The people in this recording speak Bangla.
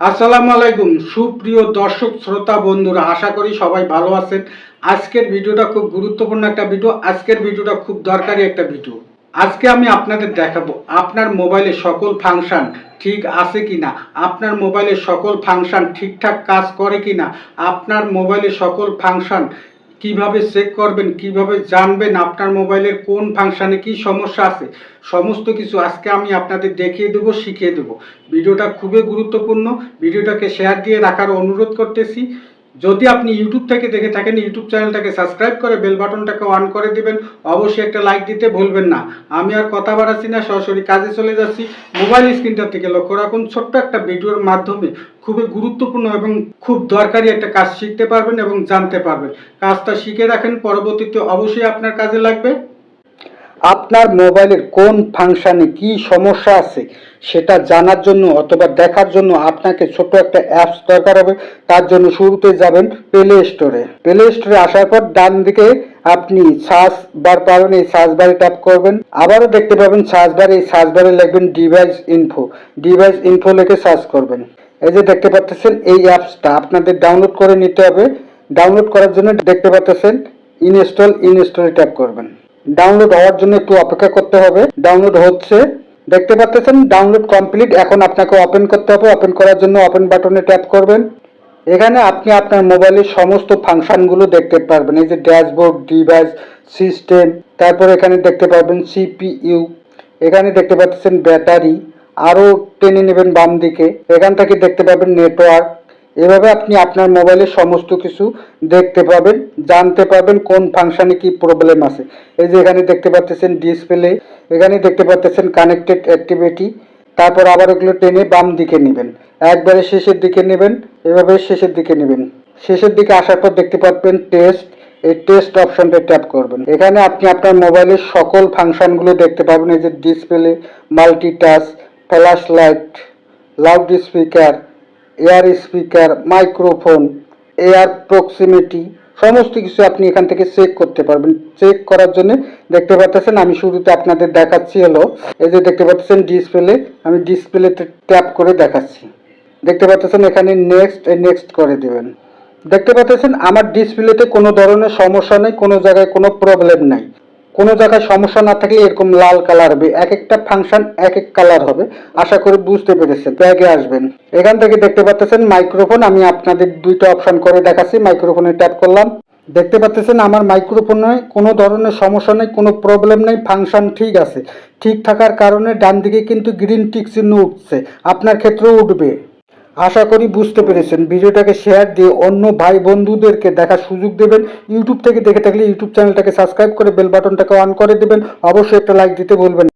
আসসালামু আলাইকুম। সুপ্রিয় দর্শক, শ্রোতা, বন্ধুরা, আশা করি সবাই ভালো আছেন। আজকের ভিডিওটা খুব গুরুত্বপূর্ণ একটা ভিডিও। আজকের ভিডিওটা খুব দরকারি একটা ভিডিও। আজকে আমি আপনাদের দেখাবো, আপনার মোবাইলে সকল ফাংশন ঠিক আছে কি না আপনার মোবাইলে সকল ফাংশন ঠিকঠাক কাজ করে কি না আপনার মোবাইলে সকল ফাংশন কীভাবে চেক করবেন, কীভাবে জানবেন আপনার মোবাইলের কোন ফাংশানে কি সমস্যা আছে? সমস্ত কিছু আজকে আমি আপনাদের দেখিয়ে দেবো, শিখিয়ে দেবো। ভিডিওটা খুবই গুরুত্বপূর্ণ। ভিডিওটাকে শেয়ার দিয়ে রাখার অনুরোধ করতেছি। যদি আপনি ইউটিউব থেকে দেখে থাকেন ইউটিউব চ্যানেলটাকে সাবস্ক্রাইব করে বেল বাটনটাকে অন করে দিবেন, অবশ্যই একটা লাইক দিতে ভুলবেন না। আমি আর কথা বাড়াচ্ছি না, সরাসরি কাজে চলে যাচ্ছি। মোবাইল স্ক্রিনটা থেকে লক্ষ্য রাখুন, ছোট্ট একটা ভিডিওর মাধ্যমে খুবই গুরুত্বপূর্ণ এবং খুব দরকারি একটা কাজ শিখতে পারবেন এবং জানতে পারবেন। কাজটা শিখে রাখেন, পরবর্তীতে অবশ্যই আপনার কাজে লাগবে। আপনার মোবাইলের কোন ফাংশানে কি সমস্যা আছে সেটা জানার জন্য অথবা দেখার জন্য আপনাকে ছোট একটা অ্যাপস দরকার হবে, তার জন্য শুরুতে যাবেন প্লে স্টোরে প্লে স্টোরে আসার পর ডান দিকে আপনি সার্চ বার পাবেন এই সার্চ বারে ট্যাপ করবেন। আবারও দেখতে পাবেন সার্চ বারে, এই সার্চ বারে লিখবেন ডিভাইস ইনফো ডিভাইস ইনফো লিখে সার্চ করবেন। এই যে দেখতে পাচ্ছেন এই অ্যাপসটা আপনাদের ডাউনলোড করে নিতে হবে। ডাউনলোড করার জন্য দেখতে পাচ্ছেন ইনস্টল, ইনস্টলে ট্যাপ করবেন। ডাউনলোড হওয়ার জন্য একটু অপেক্ষা করতে হবে। ডাউনলোড হচ্ছে। দেখতে পাচ্ছেন ডাউনলোড কমপ্লিট এখন আপনাকে ওপেন করতে হবে। ওপেন করার জন্য ওপেন বাটনে ট্যাপ করবেন। এখানে আপনি আপনার মোবাইলের সমস্ত ফাংশনগুলো দেখতে পারবেন। এই যে ড্যাশবোর্ড ডিভাইস সিস্টেম তারপর এখানে দেখতে পারবেন সিপিইউ এখানে দেখতে পাচ্ছেন ব্যাটারি। আরও টেনে নেবেন বাম দিকে এখান থেকে দেখতে পাবেন নেটওয়ার্ক এভাবে আপনি আপনার মোবাইলে সমস্ত কিছু দেখতে পাবেন, জানতে পারবেন কোন ফাংশনে কি প্রবলেম আছে। এই যে এখানে দেখতে পাচ্ছেন ডিসপ্লে এখানে দেখতে পাচ্ছেন কানেক্টেড অ্যাক্টিভিটি তারপর আবার ওগুলো টেনে বাম দিকে নেবেন। একবারে শেষের দিকে নেবেন, এভাবে শেষের দিকে নেবেন। শেষের দিকে আসার পর দেখতে পাবেন টেস্ট এই টেস্ট অপশনটা ট্যাপ করবেন। এখানে আপনি আপনার মোবাইলের সকল ফাংশনগুলো দেখতে পাবেন, এই যে display multitouch flashlight loudspeaker air speaker, microphone, air proximity, সমস্ত কিছু আপনি এখান থেকে চেক করতে পারবেন। চেক করার জন্য দেখতে পাচ্ছেন, আমি শুরুতে আপনাদের দেখাচ্ছি হলো। এই যে দেখতে পাচ্ছেন ডিসপ্লে আমি ডিসপ্লেতে ট্যাপ করে দেখাচ্ছি। দেখতে পাচ্ছেন এখানে নেক্সট নেক্সট করে দেবেন। দেখতে পাচ্ছেন, আমার ডিসপ্লেতে কোনো ধরনের সমস্যা নেই, কোনো জায়গায় কোনো প্রবলেম নাই। কোনো জায়গায় সমস্যা না থাকলে এরকম লাল কালার হবে। এক একটা ফাংশন এক এক কালার হবে। আশা করি বুঝতে পেরেছেন। ব্যাগে আসবেন। এখান থেকে দেখতে পাচ্ছেন মাইক্রোফোন আমি আপনাদের দুইটা অপশন করে দেখাচ্ছি। মাইক্রোফোনে ট্যাপ করলাম। দেখতে পাচ্ছেন আমার মাইক্রোফোনে কোনো ধরনের সমস্যা নেই, কোনো প্রবলেম নেই ফাংশন ঠিক আছে। ঠিক থাকার কারণে ডান দিকে কিন্তু গ্রিন টিক চিহ্ন উঠছে আপনার ক্ষেত্রেও উঠবে। আশা করি বুঝতে পেরেছেন। ভিডিওটাকে শেয়ার দিয়ে অন্য ভাই বন্ধুদেরকে দেখার সুযোগ দেবেন। ইউটিউব থেকে দেখে থাকলে ইউটিউব চ্যানেলটাকে সাবস্ক্রাইব করে বেল বাটনটাকে অন করে দেবেন। অবশ্যই একটা লাইক দিতে বলবেন না।